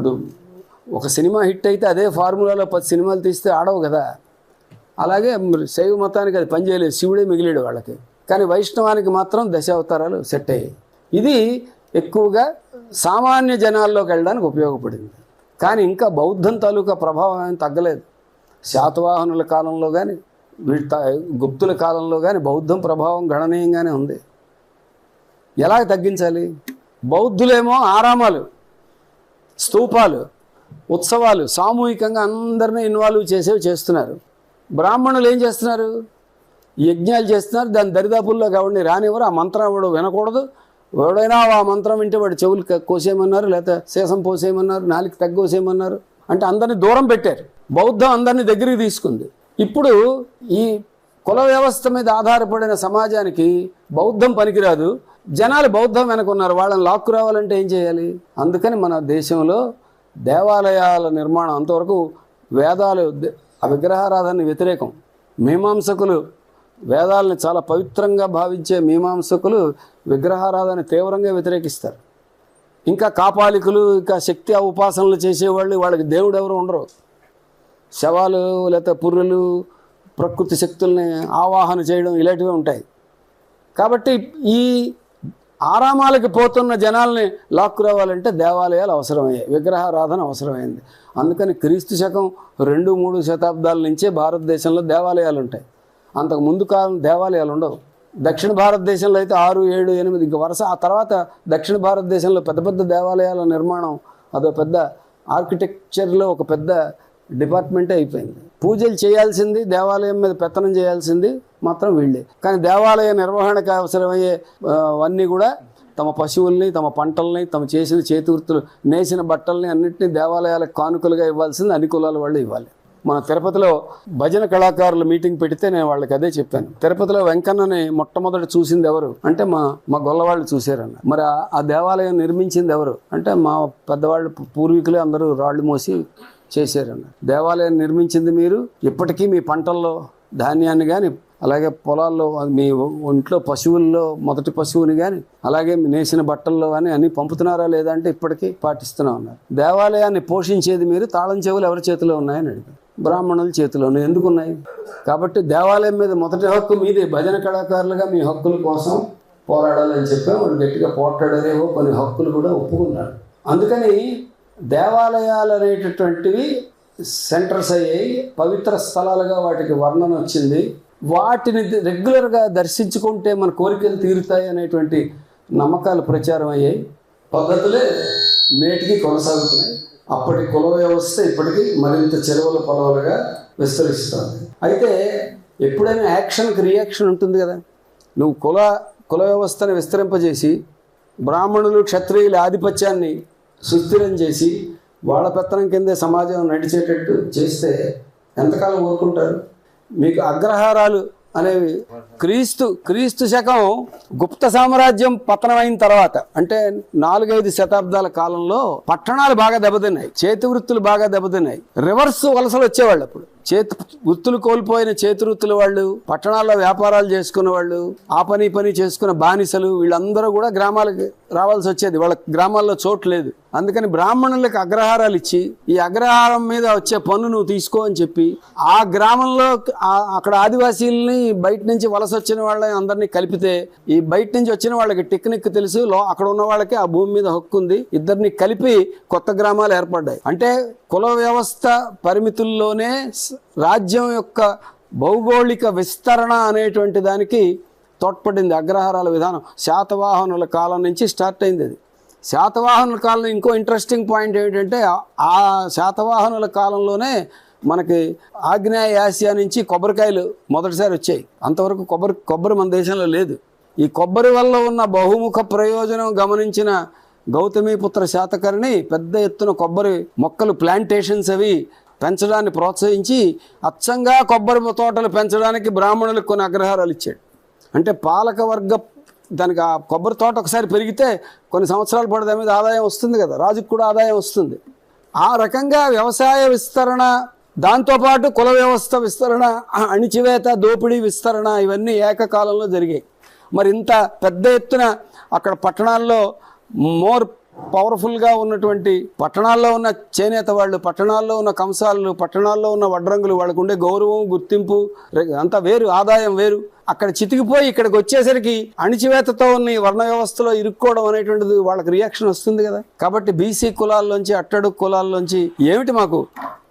ఇప్పుడు ఒక cinema hit అయితే అదే ఫార్ములాలో పది సినిమాలు తీస్తే ఆడవు కదా. అలాగే శైవ మతానికి అది పనిచేయలేదు శివుడే మిగిలేడు వాళ్ళకి. కానీ వైష్ణవానికి మాత్రం దశావతారాలు సెట్ అయ్యాయి. ఇది ఎక్కువగా సామాన్య జనాల్లోకి వెళ్ళడానికి ఉపయోగపడింది. కానీ ఇంకా బౌద్ధం తాలూకా ప్రభావం ఏం తగ్గలేదు. శాతవాహనుల కాలంలో కానీ వీటి గుప్తుల కాలంలో కానీ బౌద్ధం ప్రభావం గణనీయంగానే ఉంది. ఎలా తగ్గించాలి? బౌద్ధులేమో ఆరామాలు. స్తూపాలు ఉత్సవాలు సామూహికంగా అందరినీ ఇన్వాల్వ్ చేసేవి చేస్తున్నారు. బ్రాహ్మణులు ఏం చేస్తున్నారు? యజ్ఞాలు చేస్తున్నారు. దాని దరిదాపుల్లో కాబట్టి రానివ్వరు. ఆ మంత్రం ఎవడు వినకూడదు. ఎవడైనా ఆ మంత్రం వింటే వాడు చెవులు కోసేయమన్నారు లేకపోతే శేషం పోసేయమన్నారు నాలుగు తగ్గోసేయమన్నారు అంటే అందరిని దూరం పెట్టారు. బౌద్ధం అందరినీ దగ్గరికి తీసుకుంది. ఇప్పుడు ఈ కుల వ్యవస్థ మీద ఆధారపడిన సమాజానికి బౌద్ధం పనికిరాదు. జనాలు బౌద్ధం వెనకున్నారు వాళ్ళని లాక్కు రావాలంటే ఏం చేయాలి? అందుకని మన దేశంలో దేవాలయాల నిర్మాణం అంతవరకు వేదాలు ఆ విగ్రహారాధన వ్యతిరేకం. మీమాంసకులు వేదాలని చాలా పవిత్రంగా భావించే మీమాంసకులు విగ్రహారాధన తీవ్రంగా వ్యతిరేకిస్తారు. ఇంకా కాపాలికులు ఇంకా శక్తి ఉపాసనలు చేసేవాళ్ళు వాళ్ళకి దేవుడు ఎవరు ఉండరు. శవాలు లేకపోతే పుర్రెలు ప్రకృతి శక్తుల్ని ఆవాహన చేయడం ఇలాంటివి ఉంటాయి. కాబట్టి ఈ ఆరామాలకి పోతున్న జనాల్ని లాక్కు రావాలంటే దేవాలయాలు అవసరమయ్యాయి. విగ్రహారాధన అవసరమైంది. అందుకని క్రీస్తు శకం రెండు మూడు శతాబ్దాల నుంచే భారతదేశంలో దేవాలయాలు ఉంటాయి అంతకు ముందు కాలం దేవాలయాలు ఉండవు. దక్షిణ భారతదేశంలో అయితే ఆరు ఏడు ఎనిమిది ఇంక వరుస. ఆ తర్వాత దక్షిణ భారతదేశంలో పెద్ద పెద్ద దేవాలయాల నిర్మాణం అదో పెద్ద ఆర్కిటెక్చర్లో ఒక పెద్ద డిపార్ట్మెంటే అయిపోయింది. పూజలు చేయాల్సింది దేవాలయం మీద పెత్తనం చేయాల్సింది మాత్రం వీళ్ళే. కానీ దేవాలయ నిర్వహణకు అవసరమయ్యే అన్నీ అవన్నీ కూడా తమ పశువుల్ని తమ పంటల్ని తమ చేసిన చేతివృత్తులు నేసిన బట్టల్ని అన్నింటినీ దేవాలయాలకు కానుకలుగా ఇవ్వాల్సింది అన్ని కులాల వాళ్ళు ఇవ్వాలి. మన తిరుపతిలో భజన కళాకారుల మీటింగ్ పెడితే నేను వాళ్ళకి అదే చెప్పాను. తిరుపతిలో వెంకన్నని మొట్టమొదటి చూసింది ఎవరు? అంటే మా మా గొల్లవాళ్ళు చూశారన్న. మరి ఆ- ఆ దేవాలయం నిర్మించింది ఎవరు? అంటే మా పెద్దవాళ్ళు పూర్వీకులే అందరూ రాళ్ళు మోసి చేశారన్న. దేవాలయం నిర్మించింది మీరు? ఇప్పటికీ మీ పంటల్లో ధాన్యాన్ని కానీ అలాగే పొలాల్లో మీ ఒంట్లో పశువుల్లో మొదటి పశువుని కానీ అలాగే నేసిన బట్టల్లో కానీ అన్ని పంపుతున్నారా లేదా అంటే ఇప్పటికీ పాటిస్తూనే ఉన్నారు. దేవాలయాన్ని పోషించేది మీరు తాళం చెవులు ఎవరి చేతిలో ఉన్నాయని అడిగారు. బ్రాహ్మణుల చేతిలో ఎందుకు ఉన్నాయి? కాబట్టి దేవాలయం మీద మొదటి హక్కు మీదే. భజన కళాకారులుగా మీ హక్కుల కోసం పోరాడాలని చెప్పి. వాళ్ళు గట్టిగా పోట్లాడారేమో కొన్ని హక్కులు కూడా ఒప్పుకున్నారు అందుకని దేవాలయాలు అనేటటువంటివి సెంటర్స్ అయ్యాయి. పవిత్ర స్థలాలుగా వాటికి వర్ణన వచ్చింది. వాటిని రెగ్యులర్గా దర్శించుకుంటే మన కోరికలు తీరుతాయి అనేటువంటి నమ్మకాలు ప్రచారం అయ్యాయి. పద్ధతులే నేటికి కొనసాగుతున్నాయి. అప్పటి కుల వ్యవస్థ ఇప్పటికీ మరింత చెరువుల పొలవలుగా విస్తరిస్తుంది. అయితే ఎప్పుడైనా యాక్షన్కి రియాక్షన్ ఉంటుంది కదా? నువ్వు కుల కుల వ్యవస్థను విస్తరింపజేసి బ్రాహ్మణులు క్షత్రియుల ఆధిపత్యాన్ని సుస్థిరం చేసి వాళ్ళ పెత్తనం కిందే సమాజం నడిచేటట్టు చేస్తే ఎంతకాలం ఊరుకుంటారు? మీకు అగ్రహారాలు అనేవి. క్రీస్తు క్రీస్తు శకం గుప్త సామ్రాజ్యం పతనమైన తర్వాత అంటే నాలుగైదు శతాబ్దాల కాలంలో పట్టణాలు బాగా దెబ్బతిన్నాయి చేతి వృత్తులు బాగా దెబ్బతిన్నాయి రివర్స్ వలసలు వచ్చేవాళ్ళు అప్పుడు. చేతి వృత్తులు కోల్పోయిన చేతి వృత్తుల వాళ్ళు పట్టణాల్లో వ్యాపారాలు చేసుకున్న వాళ్ళు ఆ పని పని చేసుకున్న బానిసలు వీళ్ళందరూ కూడా గ్రామాలకు రావాల్సి వచ్చేది. వాళ్ళ గ్రామాల్లో చోటు లేదు. అందుకని బ్రాహ్మణులకు అగ్రహారాలు ఇచ్చి ఈ అగ్రహారం మీద వచ్చే పన్ను నువ్వు తీసుకో అని చెప్పి ఆ గ్రామంలో అక్కడ ఆదివాసీల్ని బయట నుంచి వలస వచ్చిన వాళ్ళని అందరినీ కలిపితే ఈ బయట నుంచి వచ్చిన వాళ్ళకి టెక్నిక్ తెలుసు లో అక్కడ ఉన్న వాళ్ళకి ఆ భూమి మీద హక్కు ఉంది. ఇద్దరిని కలిపి కొత్త గ్రామాలు ఏర్పడ్డాయి. అంటే కుల వ్యవస్థ పరిమితుల్లోనే రాజ్యం యొక్క భౌగోళిక విస్తరణ అనేటువంటి దానికి తోడ్పడింది అగ్రహారాల విధానం. శాతవాహనుల కాలం నుంచి స్టార్ట్ అయింది అది. శాతవాహనుల కాలం ఇంకో ఇంట్రెస్టింగ్ పాయింట్ ఏంటంటే ఆ- ఆ శాతవాహనుల కాలంలోనే మనకి ఆగ్నేయ ఆసియా నుంచి కొబ్బరికాయలు మొదటిసారి వచ్చాయి. అంతవరకు కొబ్బరి కొబ్బరి మన దేశంలో లేదు. ఈ కొబ్బరి వల్ల ఉన్న బహుముఖ ప్రయోజనం గమనించిన గౌతమిపుత్ర శాతకర్ణి పెద్ద ఎత్తున కొబ్బరి మొక్కలు ప్లాంటేషన్స్ అవి పెంచడాన్ని ప్రోత్సహించి అచ్చంగా కొబ్బరి తోటలు పెంచడానికి బ్రాహ్మణులకు కొన్ని అగ్రహారాలు ఇచ్చాడు. అంటే పాలక వర్గ దానికి ఆ కొబ్బరి తోట ఒకసారి పెరిగితే కొన్ని సంవత్సరాలు పడి దాని మీద ఆదాయం వస్తుంది కదా రాజుకు కూడా ఆదాయం వస్తుంది. ఆ రకంగా వ్యవసాయ విస్తరణ దాంతోపాటు కుల వ్యవస్థ విస్తరణ అణిచివేత దోపిడీ విస్తరణ ఇవన్నీ ఏకకాలంలో జరిగాయి. మరి ఇంత పెద్ద ఎత్తున అక్కడ పట్టణాల్లో మోర్ పవర్ఫుల్గా ఉన్నటువంటి పట్టణాల్లో ఉన్న చేనేత వాళ్ళు పట్టణాల్లో ఉన్న కంసాలు పట్టణాల్లో ఉన్న వడ్రంగులు వాళ్ళకు ఉండే గౌరవం గుర్తింపు అంతా వేరు ఆదాయం వేరు. అక్కడ చితికిపోయి ఇక్కడికి వచ్చేసరికి అణిచివేతతో ఉన్న వర్ణ వ్యవస్థలో ఇరుక్కోవడం అనేటువంటిది వాళ్ళకి రియాక్షన్ వస్తుంది కదా. కాబట్టి బీసీ కులాల్లోంచి అట్టడుగు కులాల్లోంచి ఏమిటి మాకు?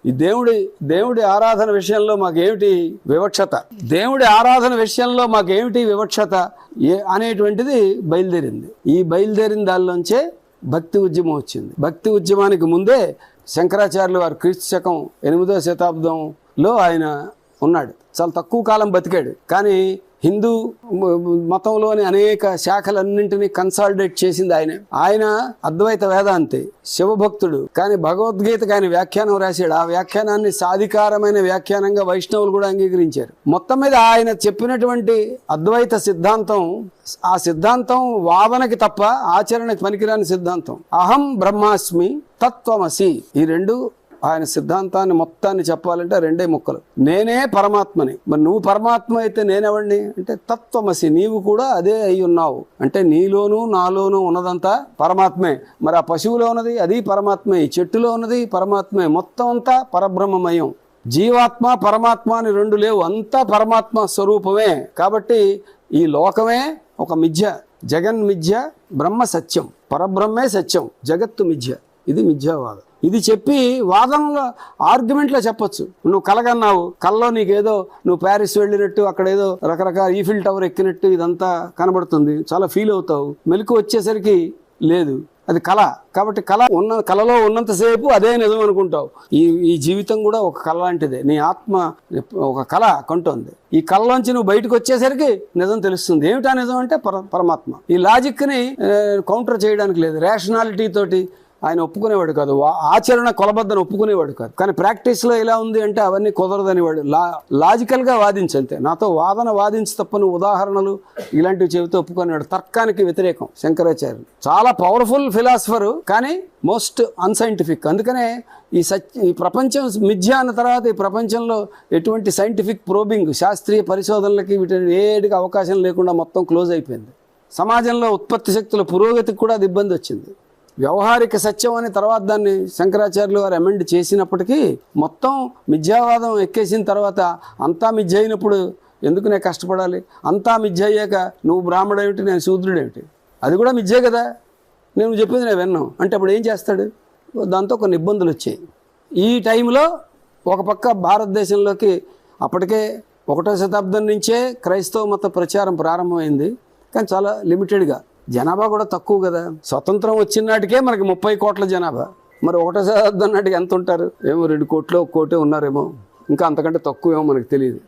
ఈ దేవుడి దేవుడి ఆరాధన విషయంలో మాకేమిటి వివక్షత? దేవుడి ఆరాధన విషయంలో మాకేమిటి వివక్షత? ఏ అనేటువంటిది బయలుదేరింది. ఈ బయలుదేరిన దానిలోంచే భక్తి ఉద్యమం వచ్చింది. భక్తి ఉద్యమానికి ముందే శంకరాచార్యులు వారు క్రీస్తు శకం ఎనిమిదో శతాబ్దంలో ఆయన ఉన్నాడు. చాలా తక్కువ కాలం బతికాడు. కానీ హిందూ మతంలోని అనేక శాఖలన్నింటినీ కన్సాలిడేట్ చేసింది ఆయన. ఆయన అద్వైత వేదాంతి శివభక్తుడు. కానీ భగవద్గీతకు ఆయన వ్యాఖ్యానం రాశాడు. ఆ వ్యాఖ్యానాన్ని సాధికారమైన వ్యాఖ్యానంగా వైష్ణవులు కూడా అంగీకరించారు. మొత్తం మీద ఆయన చెప్పినటువంటి అద్వైత సిద్ధాంతం ఆ సిద్ధాంతం వాదనకి తప్ప ఆచరణకి పనికిరాని సిద్ధాంతం. అహం బ్రహ్మాస్మి తత్వమసి. ఈ రెండు ఆయన సిద్ధాంతాన్ని మొత్తాన్ని చెప్పాలంటే రెండే ముక్కలు. నేనే పరమాత్మని. మరి నువ్వు పరమాత్మ అయితే నేనెవడిని? అంటే తత్వమసి. నీవు కూడా అదే అయి ఉన్నావు. అంటే నీలోనూ నాలోనూ ఉన్నదంతా పరమాత్మే. మరి ఆ పశువులో ఉన్నది అది పరమాత్మే. ఈ చెట్టులో ఉన్నది పరమాత్మే. మొత్తం అంతా పరబ్రహ్మమయం. జీవాత్మ పరమాత్మ అని రెండు లేవు. అంతా పరమాత్మ స్వరూపమే. కాబట్టి ఈ లోకమే ఒక మిథ్య. జగన్ మిథ్య బ్రహ్మ సత్యం. పరబ్రహ్మే సత్యం. జగత్తు మిథ్య. ఇది మిథ్యావాదం. ఇది చెప్పి వాదనలో ఆర్గ్యుమెంట్లో చెప్పొచ్చు. నువ్వు కలగన్నావు కల్లో నీకేదో నువ్వు ప్యారిస్ వెళ్ళినట్టు అక్కడ ఏదో రకరకాల ఈఫిల్ టవర్ ఎక్కినట్టు ఇదంతా కనబడుతుంది. చాలా ఫీల్ అవుతావు. మెలకు వచ్చేసరికి లేదు. అది కళ. కాబట్టి కళ ఉన్న కళలో ఉన్నంతసేపు అదే నిజం అనుకుంటావు. ఈ ఈ జీవితం కూడా ఒక కళ లాంటిదే. నీ ఆత్మ ఒక కళ కొంటుంది. ఈ కళలోంచి నువ్వు బయటకు వచ్చేసరికి నిజం తెలుస్తుంది. ఏమిటా నిజం అంటే పర పరమాత్మ. ఈ లాజిక్ని కౌంటర్ చేయడానికి లేదు. రేషనాలిటీ తోటి ఆయన ఒప్పుకునేవాడు కాదు. ఆచరణ కొలబద్దని ఒప్పుకునేవాడు కాదు. కానీ ప్రాక్టీస్లో ఎలా ఉంది అంటే అవన్నీ కుదరదని వాడు లా లాజికల్గా వాదించంతే నాతో వాదన వాదించి తప్పని ఉదాహరణలు ఇలాంటివి చెబితే ఒప్పుకునేవాడు. తర్కానికి వ్యతిరేకం శంకరాచార్యులు. చాలా పవర్ఫుల్ ఫిలాసఫరు కానీ మోస్ట్ అన్సైంటిఫిక్. అందుకనే ఈ సత్య ఈ ప్రపంచం మిథ్య అన్న తర్వాత ఈ ప్రపంచంలో ఎటువంటి సైంటిఫిక్ ప్రోబింగ్ శాస్త్రీయ పరిశోధనలకి వీటిని ఏడికి అవకాశం లేకుండా మొత్తం క్లోజ్ అయిపోయింది. సమాజంలో ఉత్పత్తి శక్తుల పురోగతికి కూడా అది ఇబ్బంది వచ్చింది. వ్యవహారిక సత్యం అని తర్వాత దాన్ని శంకరాచార్యులు వారు అమెండ్ చేసినప్పటికీ మొత్తం మిథ్యావాదం ఎక్కేసిన తర్వాత అంతా మిథ్య అయినప్పుడు ఎందుకు నేను కష్టపడాలి? అంతా మిథ్య అయ్యాక నువ్వు బ్రాహ్మడేమిటి? నేను శూద్రుడేమిటి? అది కూడా మిథ్యే కదా? నేను చెప్పింది నేను విన్నాను. అంటే అప్పుడు ఏం చేస్తాడు? దాంతో కొన్ని ఇబ్బందులు వచ్చాయి. ఈ టైంలో ఒక పక్క భారతదేశంలోకి అప్పటికే ఒకటో శతాబ్దం నుంచే క్రైస్తవ మత ప్రచారం ప్రారంభమైంది. కానీ చాలా లిమిటెడ్గా జనాభా కూడా తక్కువ కదా. స్వతంత్రం వచ్చిన నాటికే మనకి ముప్పై కోట్ల జనాభా. మరి ఒకటో శతాబ్దం నాటికి ఎంత ఉంటారు? ఏమో రెండు కోట్లు ఒక కోటి ఉన్నారేమో. ఇంకా అంతకంటే తక్కువేమో మనకు తెలియదు.